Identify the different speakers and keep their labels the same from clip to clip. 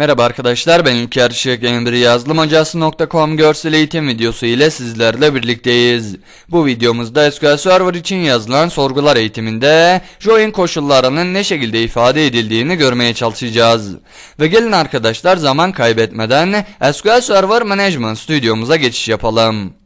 Speaker 1: Merhaba arkadaşlar ben İlker Işık Emre yazılımhocası.com görsel eğitim videosu ile sizlerle birlikteyiz. Bu videomuzda SQL Server için yazılan sorgular eğitiminde join koşullarının ne şekilde ifade edildiğini görmeye çalışacağız. Ve gelin arkadaşlar zaman kaybetmeden SQL Server Management stüdyomuza geçiş yapalım.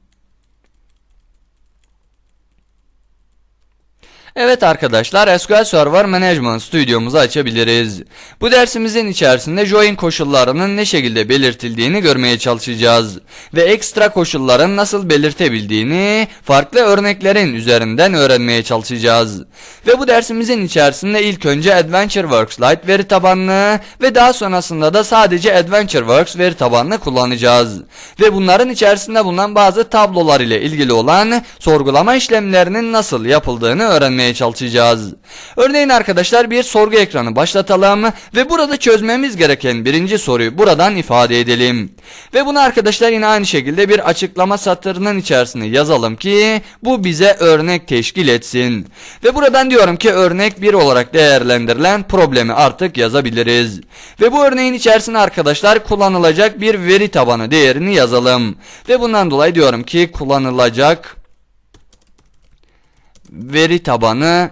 Speaker 1: Evet arkadaşlar SQL Server Management stüdyomuzu açabiliriz. Bu dersimizin içerisinde join koşullarının ne şekilde belirtildiğini görmeye çalışacağız. Ve ekstra koşulların nasıl belirtebildiğini farklı örneklerin üzerinden öğrenmeye çalışacağız. Ve bu dersimizin içerisinde ilk önce AdventureWorks Lite veri tabanlı ve daha sonrasında da sadece AdventureWorks veri tabanlı kullanacağız. Ve bunların içerisinde bulunan bazı tablolar ile ilgili olan sorgulama işlemlerinin nasıl yapıldığını öğrenmeye çalışacağız. Örneğin arkadaşlar bir sorgu ekranı başlatalım ve burada çözmemiz gereken birinci soruyu buradan ifade edelim. Ve bunu arkadaşlar yine aynı şekilde bir açıklama satırının içerisine yazalım ki bu bize örnek teşkil etsin. Ve buradan diyorum ki örnek 1 olarak değerlendirilen problemi artık yazabiliriz. Ve bu örneğin içerisine arkadaşlar kullanılacak bir veri tabanı değerini yazalım. Ve bundan dolayı diyorum ki kullanılacak veri tabanı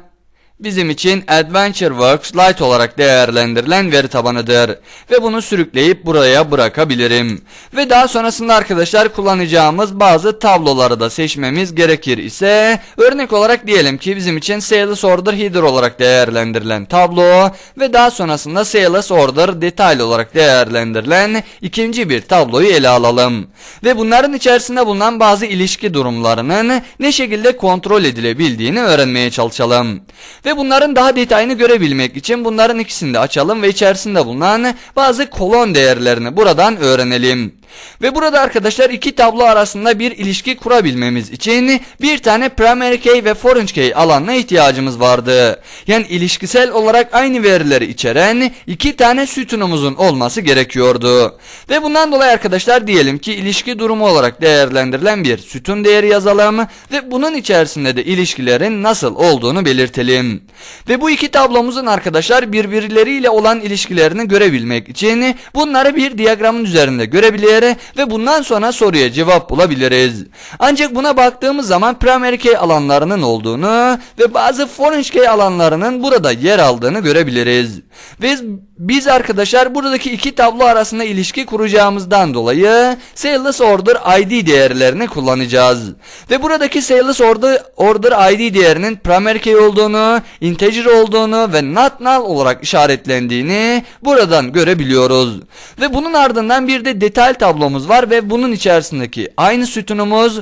Speaker 1: bizim için AdventureWorks Lite olarak değerlendirilen veri tabanıdır. Ve bunu sürükleyip buraya bırakabilirim. Ve daha sonrasında arkadaşlar kullanacağımız bazı tabloları da seçmemiz gerekir ise örnek olarak diyelim ki bizim için Sales Order Header olarak değerlendirilen tablo ve daha sonrasında Sales Order Detail olarak değerlendirilen ikinci bir tabloyu ele alalım. Ve bunların içerisinde bulunan bazı ilişki durumlarının ne şekilde kontrol edilebildiğini öğrenmeye çalışalım. Ve bunların daha detayını görebilmek için bunların ikisini de açalım ve içerisinde bulunan bazı kolon değerlerini buradan öğrenelim. Ve burada arkadaşlar iki tablo arasında bir ilişki kurabilmemiz için bir tane primary key ve foreign key alanına ihtiyacımız vardı. Yani ilişkisel olarak aynı verileri içeren iki tane sütunumuzun olması gerekiyordu. Ve bundan dolayı arkadaşlar diyelim ki ilişki durumu olarak değerlendirilen bir sütun değeri yazalım ve bunun içerisinde de ilişkilerin nasıl olduğunu belirtelim. Ve bu iki tablomuzun arkadaşlar birbirleriyle olan ilişkilerini görebilmek için bunları bir diyagramın üzerinde görebilir ve bundan sonra soruya cevap bulabiliriz. Ancak buna baktığımız zaman primary key alanlarının olduğunu ve bazı foreign key alanlarının burada yer aldığını görebiliriz. Ve biz arkadaşlar buradaki iki tablo arasında ilişki kuracağımızdan dolayı sales order ID değerlerini kullanacağız. Ve buradaki sales order, order ID değerinin primary key olduğunu, integer olduğunu ve not null olarak işaretlendiğini buradan görebiliyoruz. Ve bunun ardından bir de detay tablomuz var ve bunun içerisindeki aynı sütunumuz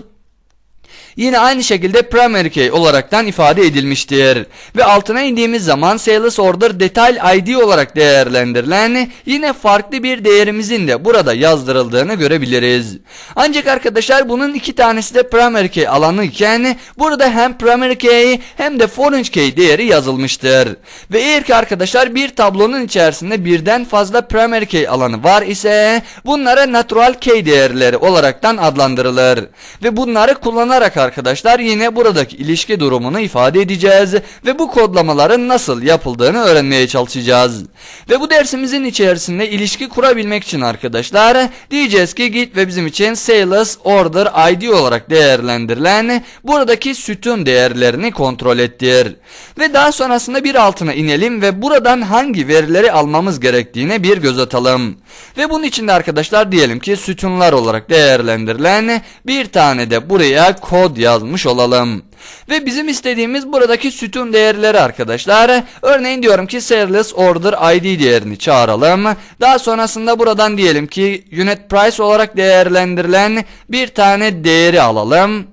Speaker 1: yine aynı şekilde primary key olaraktan ifade edilmiştir. Ve altına indiğimiz zaman sales order detail ID olarak değerlendirilen yine farklı bir değerimizin de burada yazdırıldığını görebiliriz. Ancak arkadaşlar bunun iki tanesi de primary key alanı iken burada hem primary key hem de foreign key değeri yazılmıştır. Ve eğer ki arkadaşlar bir tablonun içerisinde birden fazla primary key alanı var ise bunlara natural key değerleri olaraktan adlandırılır. Ve bunları kullanarak arkadaşlar yine buradaki ilişki durumunu ifade edeceğiz ve bu kodlamaların nasıl yapıldığını öğrenmeye çalışacağız. Ve bu dersimizin içerisinde ilişki kurabilmek için arkadaşlar diyeceğiz ki git ve bizim için sales order id olarak değerlendirilen buradaki sütun değerlerini kontrol ettir. Ve daha sonrasında bir altına inelim ve buradan hangi verileri almamız gerektiğine bir göz atalım. Ve bunun için de arkadaşlar diyelim ki sütunlar olarak değerlendirilen bir tane de buraya kod yazmış olalım. Ve bizim istediğimiz buradaki sütun değerleri arkadaşlar. Örneğin diyorum ki sales order id değerini çağıralım. Daha sonrasında buradan diyelim ki unit price olarak değerlendirilen bir tane değeri alalım.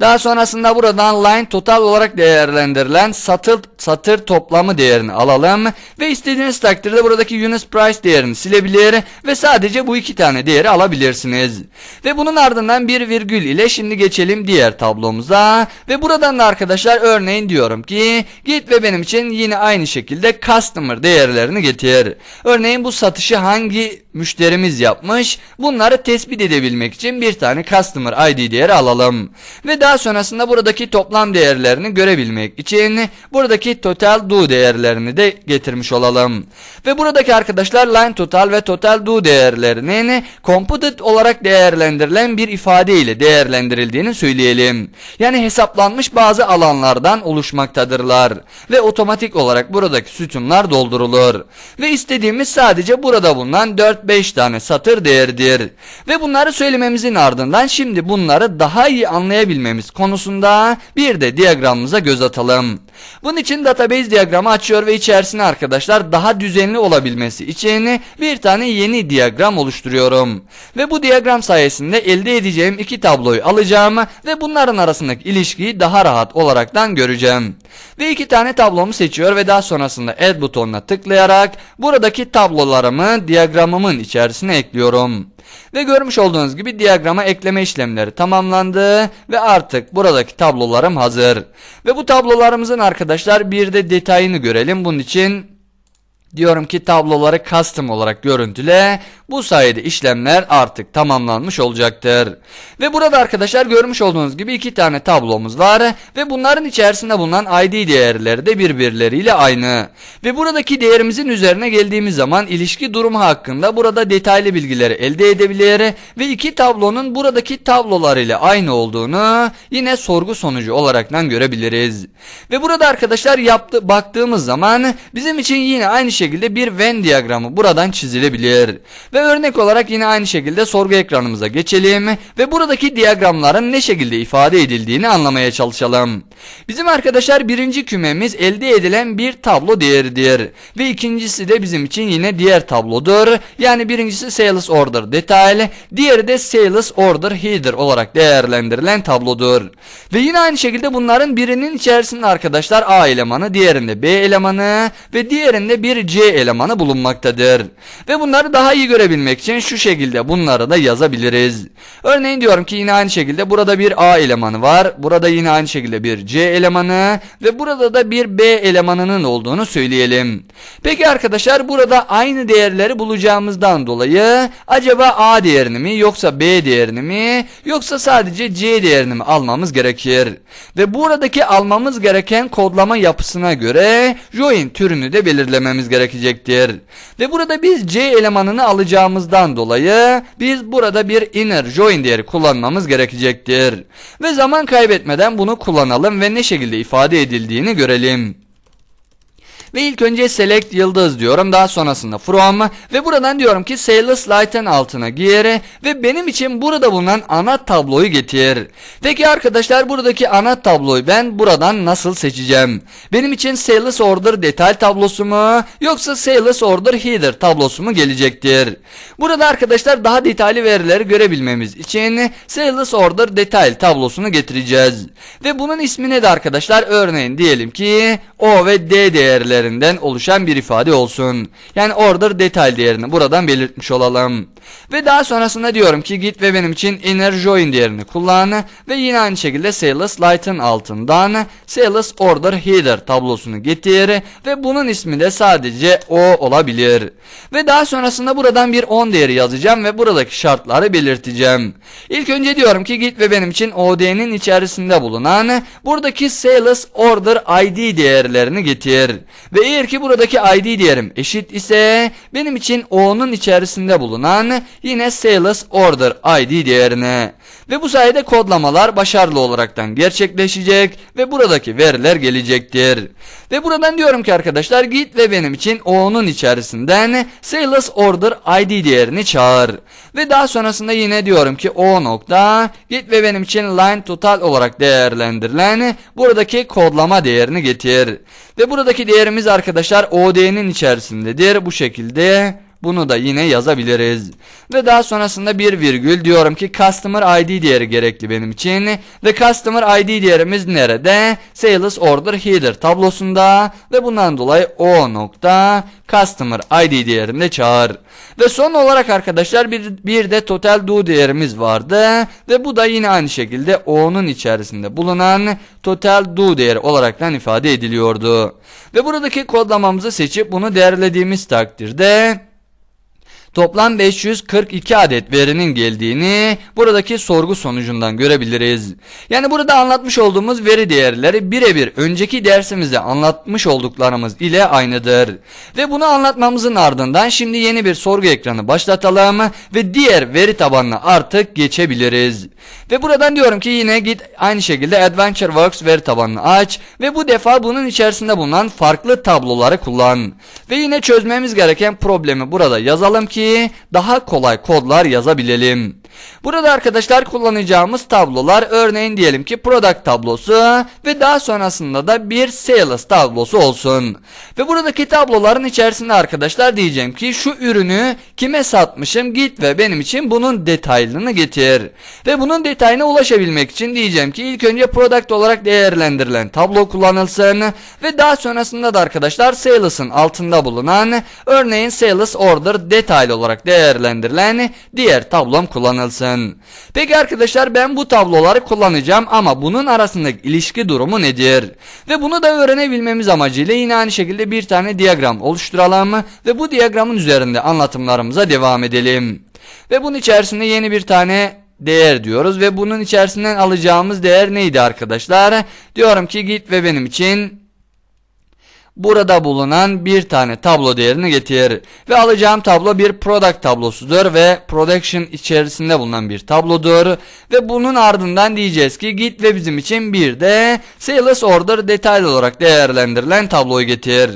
Speaker 1: Daha sonrasında buradan line total olarak değerlendirilen satır, satır toplamı değerini alalım ve istediğiniz takdirde buradaki unit price değerini silebilir ve sadece bu iki tane değeri alabilirsiniz. Ve bunun ardından bir virgül ile şimdi geçelim diğer tablomuza ve buradan da arkadaşlar örneğin diyorum ki git ve benim için yine aynı şekilde customer değerlerini getir. Örneğin bu satışı hangi müşterimiz yapmış. Bunları tespit edebilmek için bir tane customer ID değeri alalım. Ve daha sonrasında buradaki toplam değerlerini görebilmek için buradaki total do değerlerini de getirmiş olalım. Ve buradaki arkadaşlar line total ve total do değerlerinin computed olarak değerlendirilen bir ifade ile değerlendirildiğini söyleyelim. Yani hesaplanmış bazı alanlardan oluşmaktadırlar. Ve otomatik olarak buradaki sütunlar doldurulur. Ve istediğimiz sadece burada bulunan 4-5 tane satır değeridir. Ve bunları söylememizin ardından şimdi bunları daha iyi anlayabilmemiz konusunda bir de diyagramımıza göz atalım. Bunun için database diyagramı açıyor ve içerisine arkadaşlar daha düzenli olabilmesi için bir tane yeni diyagram oluşturuyorum. Ve bu diyagram sayesinde elde edeceğim iki tabloyu alacağım ve bunların arasındaki ilişkiyi daha rahat olaraktan göreceğim. Ve iki tane tablomu seçiyor ve daha sonrasında add butonuna tıklayarak buradaki tablolarımı diyagramımın içerisine ekliyorum. Ve görmüş olduğunuz gibi diyagrama ekleme işlemleri tamamlandı ve artık buradaki tablolarım hazır. Ve bu tablolarımızın arkadaşlar bir de detayını görelim. Bunun için Diyorum ki tabloları custom olarak görüntüle. Bu sayede işlemler artık tamamlanmış olacaktır. Ve burada arkadaşlar görmüş olduğunuz gibi iki tane tablomuz var. Ve bunların içerisinde bulunan ID değerleri de birbirleriyle aynı. Ve buradaki değerimizin üzerine geldiğimiz zaman ilişki durumu hakkında burada detaylı bilgileri elde edebilir. Ve iki tablonun buradaki tablolarıyla aynı olduğunu yine sorgu sonucu olaraktan görebiliriz. Ve burada arkadaşlar yaptı, baktığımız zaman bizim için yine aynı şekilde bir Venn diyagramı buradan çizilebilir. Ve örnek olarak yine aynı şekilde sorgu ekranımıza geçelim ve buradaki diyagramların ne şekilde ifade edildiğini anlamaya çalışalım. Bizim arkadaşlar birinci kümemiz elde edilen bir tablo değeridir. Ve ikincisi de bizim için yine diğer tablodur. Yani birincisi sales order detail, diğeri de sales order header olarak değerlendirilen tablodur. Ve yine aynı şekilde bunların birinin içerisinde arkadaşlar A elemanı, diğerinde B elemanı ve diğerinde bir C elemanı bulunmaktadır. Ve bunları daha iyi görebilmek için şu şekilde bunları da yazabiliriz. Örneğin diyorum ki yine aynı şekilde burada bir A elemanı var. Burada yine aynı şekilde bir C elemanı ve burada da bir B elemanının olduğunu söyleyelim. Peki arkadaşlar burada aynı değerleri bulacağımızdan dolayı acaba A değerini mi yoksa B değerini mi yoksa sadece C değerini mi almamız gerekir? Ve buradaki almamız gereken kodlama yapısına göre join türünü de belirlememiz gerekecektir. Ve burada biz C elemanını alacağımızdan dolayı biz burada bir inner join değeri kullanmamız gerekecektir. Ve zaman kaybetmeden bunu kullanalım ve ne şekilde ifade edildiğini görelim. Ve ilk önce select yıldız diyorum. Daha sonrasında from ve buradan diyorum ki sales light'ın altına gir ve benim için burada bulunan ana tabloyu getir. Peki arkadaşlar buradaki ana tabloyu ben buradan nasıl seçeceğim? Benim için sales order detay tablosu mu yoksa sales order header tablosu mu gelecektir? Burada arkadaşlar daha detaylı verileri görebilmemiz için sales order detay tablosunu getireceğiz. Ve bunun ismine de arkadaşlar örneğin diyelim ki O ve D değerleri değerlerinden oluşan bir ifade olsun. Yani order detay değerini buradan belirtmiş olalım. Ve daha sonrasında diyorum ki git ve benim için inner join değerini kullan ve yine aynı şekilde sales light'ın altından sales order header tablosunu getir ve bunun ismi de sadece o olabilir. Ve daha sonrasında buradan bir 10 değeri yazacağım ve buradaki şartları belirteceğim. İlk önce diyorum ki git ve benim için OD'nin içerisinde bulunan buradaki sales order ID değerlerini getir. Ve eğer ki buradaki ID değerim eşit ise benim için O'nun içerisinde bulunan yine sales order ID değerine. Ve bu sayede kodlamalar başarılı olaraktan gerçekleşecek ve buradaki veriler gelecektir. Ve buradan diyorum ki arkadaşlar git ve benim için O'nun içerisinden sales order ID değerini çağır. Ve daha sonrasında yine diyorum ki O nokta git ve benim için line total olarak değerlendirilen buradaki kodlama değerini getir. Ve buradaki değerimiz arkadaşlar OD'nin içerisindedir. Bu şekilde bunu da yine yazabiliriz. Ve daha sonrasında bir virgül diyorum ki customer ID değeri gerekli benim için. Ve customer ID değerimiz nerede? Sales order header tablosunda ve bundan dolayı o nokta customer ID değerinde çağır. Ve son olarak arkadaşlar bir, bir de total do değerimiz vardı. Ve bu da yine aynı şekilde o'nun içerisinde bulunan total do değeri olaraktan ifade ediliyordu. Ve buradaki kodlamamızı seçip bunu değerlediğimiz takdirde toplam 542 adet verinin geldiğini buradaki sorgu sonucundan görebiliriz. Yani burada anlatmış olduğumuz veri değerleri birebir önceki dersimizde anlatmış olduklarımız ile aynıdır. Ve bunu anlatmamızın ardından şimdi yeni bir sorgu ekranı başlatalım ve diğer veri tabanına artık geçebiliriz. Ve buradan diyorum ki yine git aynı şekilde AdventureWorks veri tabanını aç ve bu defa bunun içerisinde bulunan farklı tabloları kullan. Ve yine çözmemiz gereken problemi burada yazalım ki daha kolay kodlar yazabilelim. Burada arkadaşlar kullanacağımız tablolar örneğin diyelim ki product tablosu ve daha sonrasında da bir sales tablosu olsun. Ve buradaki tabloların içerisinde arkadaşlar diyeceğim ki şu ürünü kime satmışım git ve benim için bunun detaylarını getir. Ve bunun detayına ulaşabilmek için diyeceğim ki ilk önce product olarak değerlendirilen tablo kullanılsın ve daha sonrasında da arkadaşlar sales'ın altında bulunan örneğin sales order detaylı olarak değerlendirilen diğer tablom kullanılsın. Peki arkadaşlar ben bu tabloları kullanacağım ama bunun arasındaki ilişki durumu nedir? Ve bunu da öğrenebilmemiz amacıyla yine aynı şekilde bir tane diyagram oluşturalım ve bu diyagramın üzerinde anlatımlarımıza devam edelim. Ve bunun içerisinde yeni bir tane değer diyoruz ve bunun içerisinden alacağımız değer neydi arkadaşlar? Diyorum ki git ve benim için burada bulunan bir tane tablo değerini getir. Ve alacağım tablo bir product tablosudur ve production içerisinde bulunan bir tablodur. Ve bunun ardından diyeceğiz ki git ve bizim için bir de sales order detaylı olarak değerlendirilen tabloyu getir.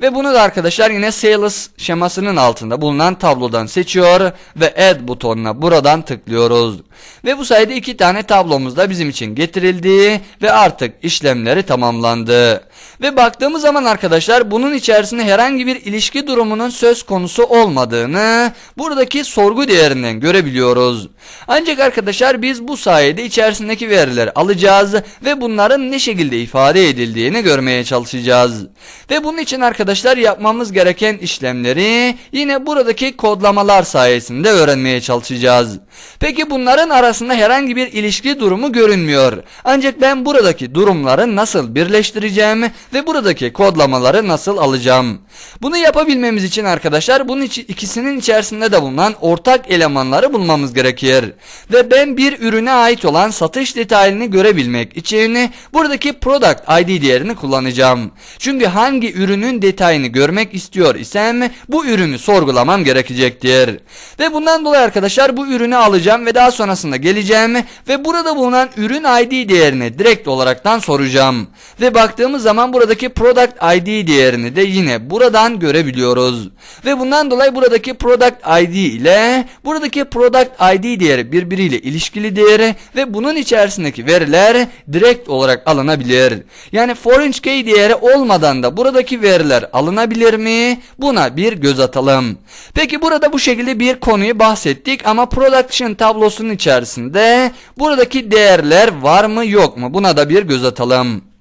Speaker 1: Ve bunu da arkadaşlar yine sales şemasının altında bulunan tablodan seçiyor ve add butonuna buradan tıklıyoruz. Ve bu sayede iki tane tablomuz da bizim için getirildi ve artık işlemleri tamamlandı. Ve baktığımız zaman arkadaşlar bunun içerisinde herhangi bir ilişki durumunun söz konusu olmadığını buradaki sorgu değerinden görebiliyoruz. Ancak arkadaşlar biz bu sayede içerisindeki verileri alacağız ve bunların ne şekilde ifade edildiğini görmeye çalışacağız. Ve bunun için arkadaşlar yapmamız gereken işlemleri yine buradaki kodlamalar sayesinde öğrenmeye çalışacağız. Peki bunların arasında herhangi bir ilişki durumu görünmüyor. Ancak ben buradaki durumları nasıl birleştireceğim ve buradaki kodlamaları nasıl alacağım? Bunu yapabilmemiz için arkadaşlar bunun içi, ikisinin içerisinde de bulunan ortak elemanları bulmamız gerekir. Ve ben bir ürüne ait olan satış detayını görebilmek için buradaki product ID değerini kullanacağım. Çünkü hangi ürünün detayını görmek istiyor isem bu ürünü sorgulamam gerekecektir. Ve bundan dolayı arkadaşlar bu ürünü alacağım ve daha sonrasında geleceğim ve burada bulunan ürün ID değerini direkt olaraktan soracağım. Ve baktığımız zaman buradaki product ID değerini de yine buradan görebiliyoruz. Ve bundan dolayı buradaki product ID ile buradaki product ID değeri birbiriyle ilişkili değeri ve bunun içerisindeki veriler direkt olarak alınabilir. Yani foreign key değeri olmadan da buradaki veriler alınabilir mi? Buna bir göz atalım. Peki burada bu şekilde bir konuyu bahsettik ama production tablosunun içerisinde buradaki değerler var mı yok mu? Buna da bir göz atalım.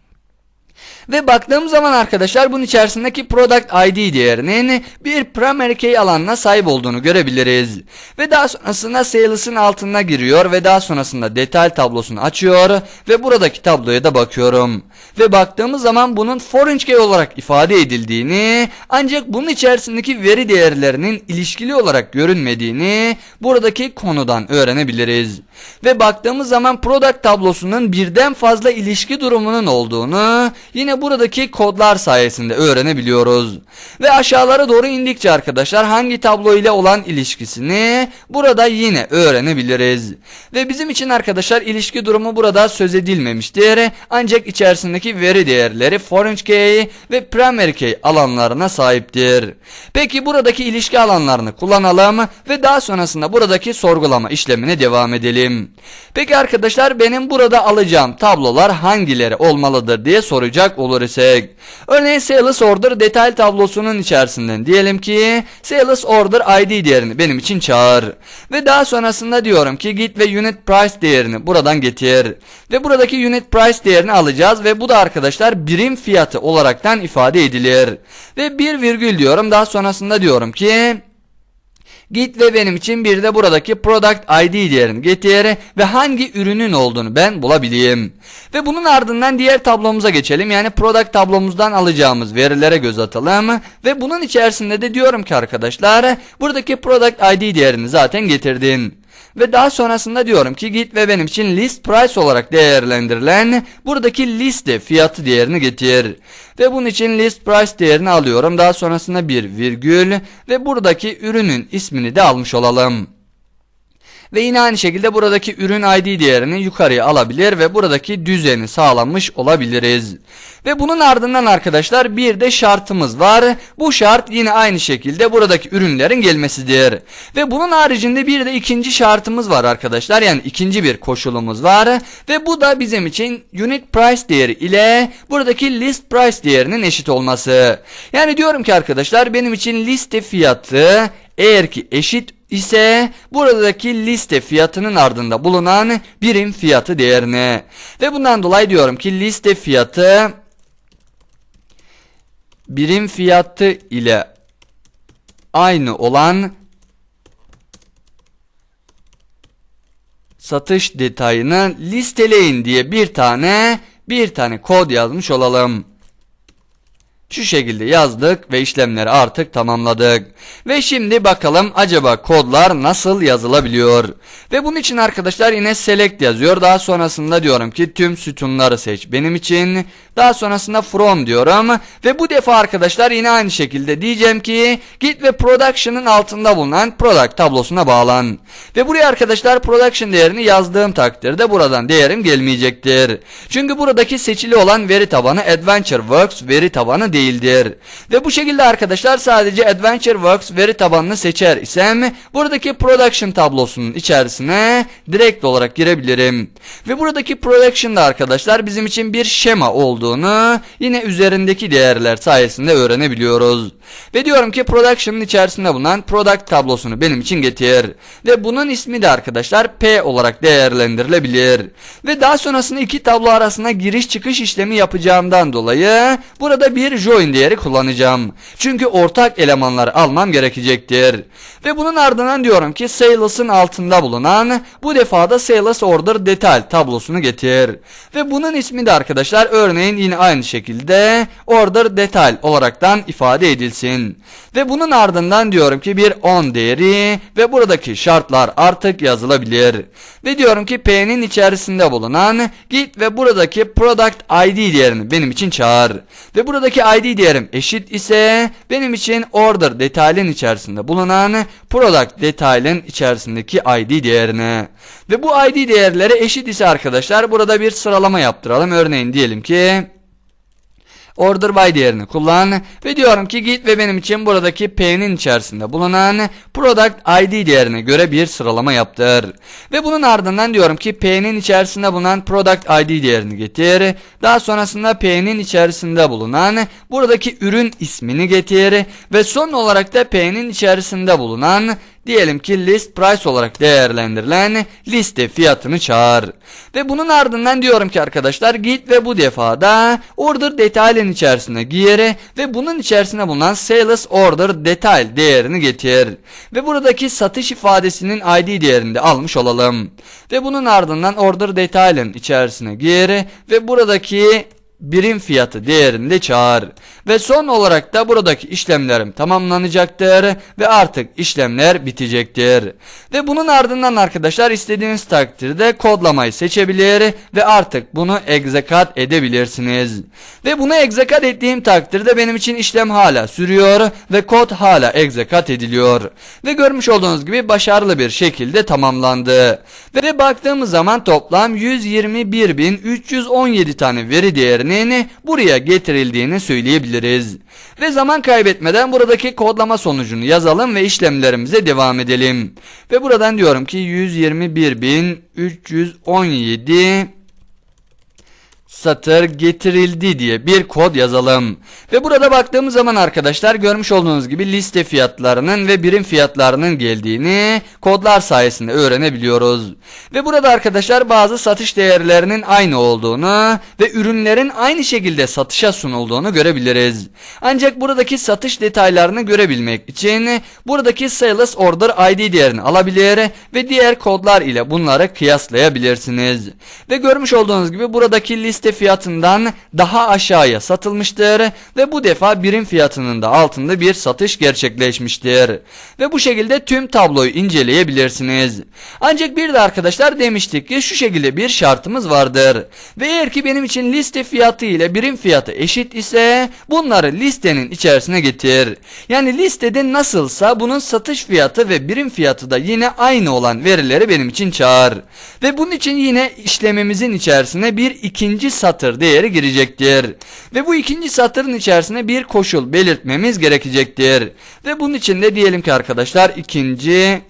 Speaker 1: Ve baktığım zaman arkadaşlar bunun içerisindeki product ID değerinin bir primary key alanına sahip olduğunu görebiliriz. Ve daha sonrasında sales'ın altına giriyor ve daha sonrasında detay tablosunu açıyor ve buradaki tabloya da bakıyorum. Ve baktığımız zaman bunun foreign key olarak ifade edildiğini ancak bunun içerisindeki veri değerlerinin ilişkili olarak görünmediğini buradaki konudan öğrenebiliriz. Ve baktığımız zaman product tablosunun birden fazla ilişki durumunun olduğunu yine buradaki kodlar sayesinde öğrenebiliyoruz. Ve aşağılara doğru indikçe arkadaşlar hangi tablo ile olan ilişkisini burada yine öğrenebiliriz. Ve bizim için arkadaşlar ilişki durumu burada söz edilmemiştir. Ancak içerisindeki veri değerleri foreign key ve primary key alanlarına sahiptir. Peki buradaki ilişki alanlarını kullanalım ve daha sonrasında buradaki sorgulama işlemine devam edelim. Peki arkadaşlar benim burada alacağım tablolar hangileri olmalıdır diye soracak olur isek. Örneğin sales order detay tablosunun içerisinden diyelim ki sales order ID değerini benim için çağır. Ve daha sonrasında diyorum ki git ve unit price değerini buradan getir. Ve buradaki unit price değerini alacağız ve bu da arkadaşlar birim fiyatı olaraktan ifade edilir. Ve bir virgül diyorum daha sonrasında diyorum ki Git ve benim için bir de buradaki product ID değerini getir ve hangi ürünün olduğunu ben bulabileyim. Ve bunun ardından diğer tablomuza geçelim. Yani product tablomuzdan alacağımız verilere göz atalım. Ve bunun içerisinde de diyorum ki arkadaşlar buradaki product ID değerini zaten getirdin. Ve daha sonrasında diyorum ki git ve benim için list price olarak değerlendirilen buradaki liste fiyatı değerini getir. Ve bunun için list price değerini alıyorum. Daha sonrasında bir virgül ve buradaki ürünün ismini de almış olalım. Ve yine aynı şekilde buradaki ürün ID değerini yukarıya alabilir ve buradaki düzeni sağlamış olabiliriz. Ve bunun ardından arkadaşlar bir de şartımız var. Bu şart yine aynı şekilde buradaki ürünlerin gelmesidir. Ve bunun haricinde bir de ikinci şartımız var arkadaşlar. Yani ikinci bir koşulumuz var. Ve bu da bizim için unit price değeri ile buradaki list price değerinin eşit olması. Yani diyorum ki arkadaşlar benim için liste fiyatı eğer ki eşit ise buradaki liste fiyatının ardında bulunan birim fiyatı değerine. Ve bundan dolayı diyorum ki liste fiyatı birim fiyatı ile aynı olan satış detayını listeleyin diye bir tane bir tane kod yazmış olalım. Şu şekilde yazdık ve işlemleri artık tamamladık. Ve şimdi bakalım acaba kodlar nasıl yazılabiliyor. Ve bunun için arkadaşlar yine select yazıyor. Daha sonrasında diyorum ki tüm sütunları seç benim için. Daha sonrasında from diyorum. Ve bu defa arkadaşlar yine aynı şekilde diyeceğim ki git ve production'ın altında bulunan product tablosuna bağlan. Ve buraya arkadaşlar production değerini yazdığım takdirde buradan değerim gelmeyecektir. Çünkü buradaki seçili olan veri tabanı AdventureWorks veri tabanı değildir. Ve bu şekilde arkadaşlar sadece AdventureWorks veri tabanını seçer isem buradaki production tablosunun içerisine direkt olarak girebilirim. Ve buradaki production'da arkadaşlar bizim için bir şema olduğunu yine üzerindeki değerler sayesinde öğrenebiliyoruz. Ve diyorum ki production'ın içerisinde bulunan product tablosunu benim için getir. Ve bunun ismi de arkadaşlar P olarak değerlendirilebilir. Ve daha sonrasında iki tablo arasında giriş çıkış işlemi yapacağımdan dolayı burada bir join değeri kullanacağım. Çünkü ortak elemanları almam gerekecektir. Ve bunun ardından diyorum ki sales'ın altında bulunan bu defada sales order detail tablosunu getir. Ve bunun ismi de arkadaşlar örneğin yine aynı şekilde order detail olaraktan ifade edilsin. Ve bunun ardından diyorum ki bir on değeri ve buradaki şartlar artık yazılabilir. Ve diyorum ki P'nin içerisinde bulunan git ve buradaki product ID değerini benim için çağır. Ve buradaki ID değerim eşit ise benim için order detailin içerisinde bulunan product detailin içerisindeki ID değerine. Ve bu ID değerleri eşit ise arkadaşlar burada bir sıralama yaptıralım. Örneğin diyelim ki order by değerini kullan ve diyorum ki git ve benim için buradaki P'nin içerisinde bulunan product ID değerine göre bir sıralama yaptır. Ve bunun ardından diyorum ki P'nin içerisinde bulunan product ID değerini getir. Daha sonrasında P'nin içerisinde bulunan buradaki ürün ismini getir ve son olarak da P'nin içerisinde bulunan diyelim ki list price olarak değerlendirilen liste fiyatını çağır. Ve bunun ardından diyorum ki arkadaşlar git ve bu defada order detailin içerisine gir ve bunun içerisinde bulunan sales order detail değerini getir. Ve buradaki satış ifadesinin ID değerini de almış olalım. Ve bunun ardından order detailin içerisine gir ve buradaki birim fiyatı değerinde çağır. Ve son olarak da buradaki işlemlerim tamamlanacaktır ve artık işlemler bitecektir. Ve bunun ardından arkadaşlar istediğiniz takdirde kodlamayı seçebilir ve artık bunu execute edebilirsiniz. Ve bunu execute ettiğim takdirde benim için işlem hala sürüyor ve kod hala execute ediliyor. Ve görmüş olduğunuz gibi başarılı bir şekilde tamamlandı. Ve baktığımız zaman toplam 121.317 tane veri değerinin buraya getirildiğini söyleyebiliriz. Ve zaman kaybetmeden buradaki kodlama sonucunu yazalım ve işlemlerimize devam edelim. Ve buradan diyorum ki 121.317 satır getirildi diye bir kod yazalım. Ve burada baktığımız zaman arkadaşlar görmüş olduğunuz gibi liste fiyatlarının ve birim fiyatlarının geldiğini kodlar sayesinde öğrenebiliyoruz. Ve burada arkadaşlar bazı satış değerlerinin aynı olduğunu ve ürünlerin aynı şekilde satışa sunulduğunu görebiliriz. Ancak buradaki satış detaylarını görebilmek için buradaki sales order ID değerini alabilir ve diğer kodlar ile bunları kıyaslayabilirsiniz. Ve görmüş olduğunuz gibi buradaki liste fiyatından daha aşağıya satılmıştır ve bu defa birim fiyatının da altında bir satış gerçekleşmiştir. Ve bu şekilde tüm tabloyu inceleyebilirsiniz. Ancak bir de arkadaşlar demiştik ki şu şekilde bir şartımız vardır. Ve eğer ki benim için liste fiyatı ile birim fiyatı eşit ise bunları listenin içerisine getir. Yani listede nasılsa bunun satış fiyatı ve birim fiyatı da yine aynı olan verileri benim için çağır. Ve bunun için yine işlemimizin içerisine bir ikinci satır değeri girecektir. Ve bu ikinci satırın içerisine bir koşul belirtmemiz gerekecektir. Ve bunun için de diyelim ki arkadaşlar ikinci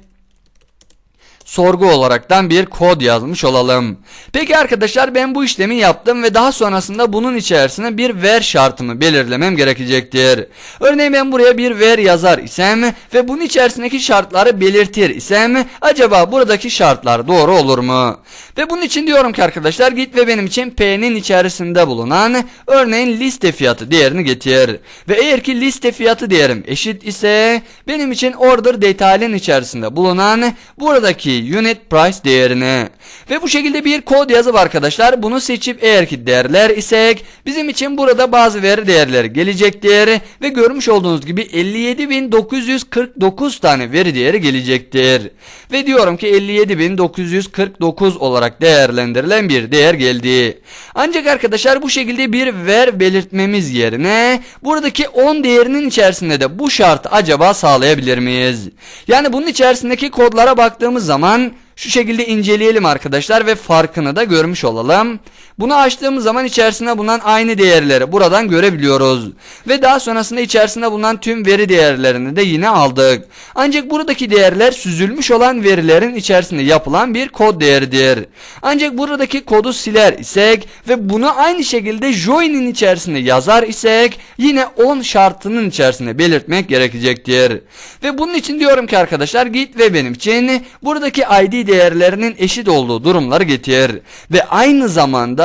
Speaker 1: sorgu olaraktan bir kod yazmış olalım. Peki arkadaşlar ben bu işlemi yaptım ve daha sonrasında bunun içerisine bir ver şartımı belirlemem gerekecektir. Örneğin ben buraya bir ver yazar isem ve bunun içerisindeki şartları belirtir isem acaba buradaki şartlar doğru olur mu? Ve bunun için diyorum ki arkadaşlar git ve benim için P'nin içerisinde bulunan örneğin liste fiyatı değerini getir. Ve eğer ki liste fiyatı değerim eşit ise benim için order detayın içerisinde bulunan buradaki unit price değerini. Ve bu şekilde bir kod yazıp arkadaşlar bunu seçip eğer ki değerler isek bizim için burada bazı veri değerleri gelecektir. Ve görmüş olduğunuz gibi 57.949 tane veri değeri gelecektir. Ve diyorum ki 57.949 olarak değerlendirilen bir değer geldi. Ancak arkadaşlar bu şekilde bir ver belirtmemiz yerine buradaki 10 değerinin içerisinde de bu şartı acaba sağlayabilir miyiz? Yani bunun içerisindeki kodlara baktığımız zaman zaman şu şekilde inceleyelim arkadaşlar ve farkını da görmüş olalım. Bunu açtığımız zaman içerisinde bulunan aynı değerleri buradan görebiliyoruz. Ve daha sonrasında içerisinde bulunan tüm veri değerlerini de yine aldık. Ancak buradaki değerler süzülmüş olan verilerin içerisinde yapılan bir kod değeridir. Ancak buradaki kodu siler isek ve bunu aynı şekilde join'in içerisinde yazar isek yine 10 şartının içerisinde belirtmek gerekecektir. Ve bunun için diyorum ki arkadaşlar git ve benim için buradaki ID değerlerinin eşit olduğu durumları getir. Ve aynı zamanda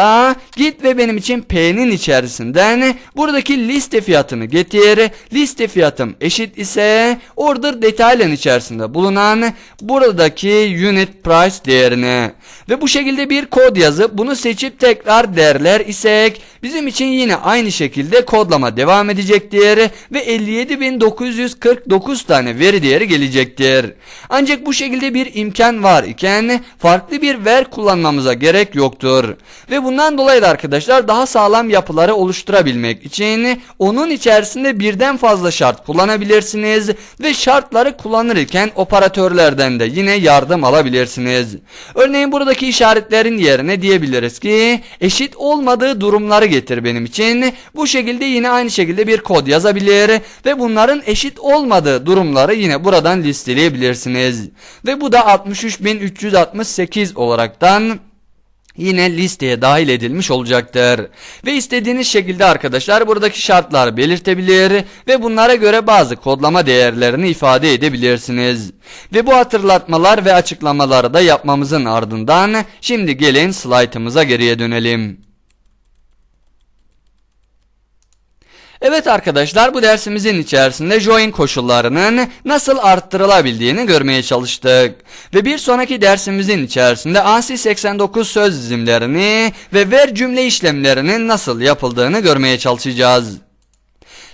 Speaker 1: git ve benim için P'nin içerisinden buradaki liste fiyatını getir. Liste fiyatım eşit ise order detayların içerisinde bulunan buradaki unit price değerini. Ve bu şekilde bir kod yazıp bunu seçip tekrar derler isek bizim için yine aynı şekilde kodlama devam edecektir ve 57.949 tane veri değeri gelecektir. Ancak bu şekilde bir imkan var iken farklı bir ver kullanmamıza gerek yoktur. Ve bundan dolayı da arkadaşlar daha sağlam yapıları oluşturabilmek için onun içerisinde birden fazla şart kullanabilirsiniz ve şartları kullanırken operatörlerden de yine yardım alabilirsiniz. Örneğin buradaki işaretlerin yerine diyebiliriz ki eşit olmadığı durumları getir benim için. Bu şekilde yine aynı şekilde bir kod yazabilir ve bunların eşit olmadığı durumları yine buradan listeleyebilirsiniz. Ve bu da 63368 olaraktan yine listeye dahil edilmiş olacaktır. Ve istediğiniz şekilde arkadaşlar buradaki şartlar belirtebilir ve bunlara göre bazı kodlama değerlerini ifade edebilirsiniz. Ve bu hatırlatmalar ve açıklamaları da yapmamızın ardından şimdi gelin slaytımıza geriye dönelim. Evet arkadaşlar bu dersimizin içerisinde join koşullarının nasıl arttırılabildiğini görmeye çalıştık. Ve bir sonraki dersimizin içerisinde ANSI 89 söz dizimlerini ve ver cümle işlemlerinin nasıl yapıldığını görmeye çalışacağız.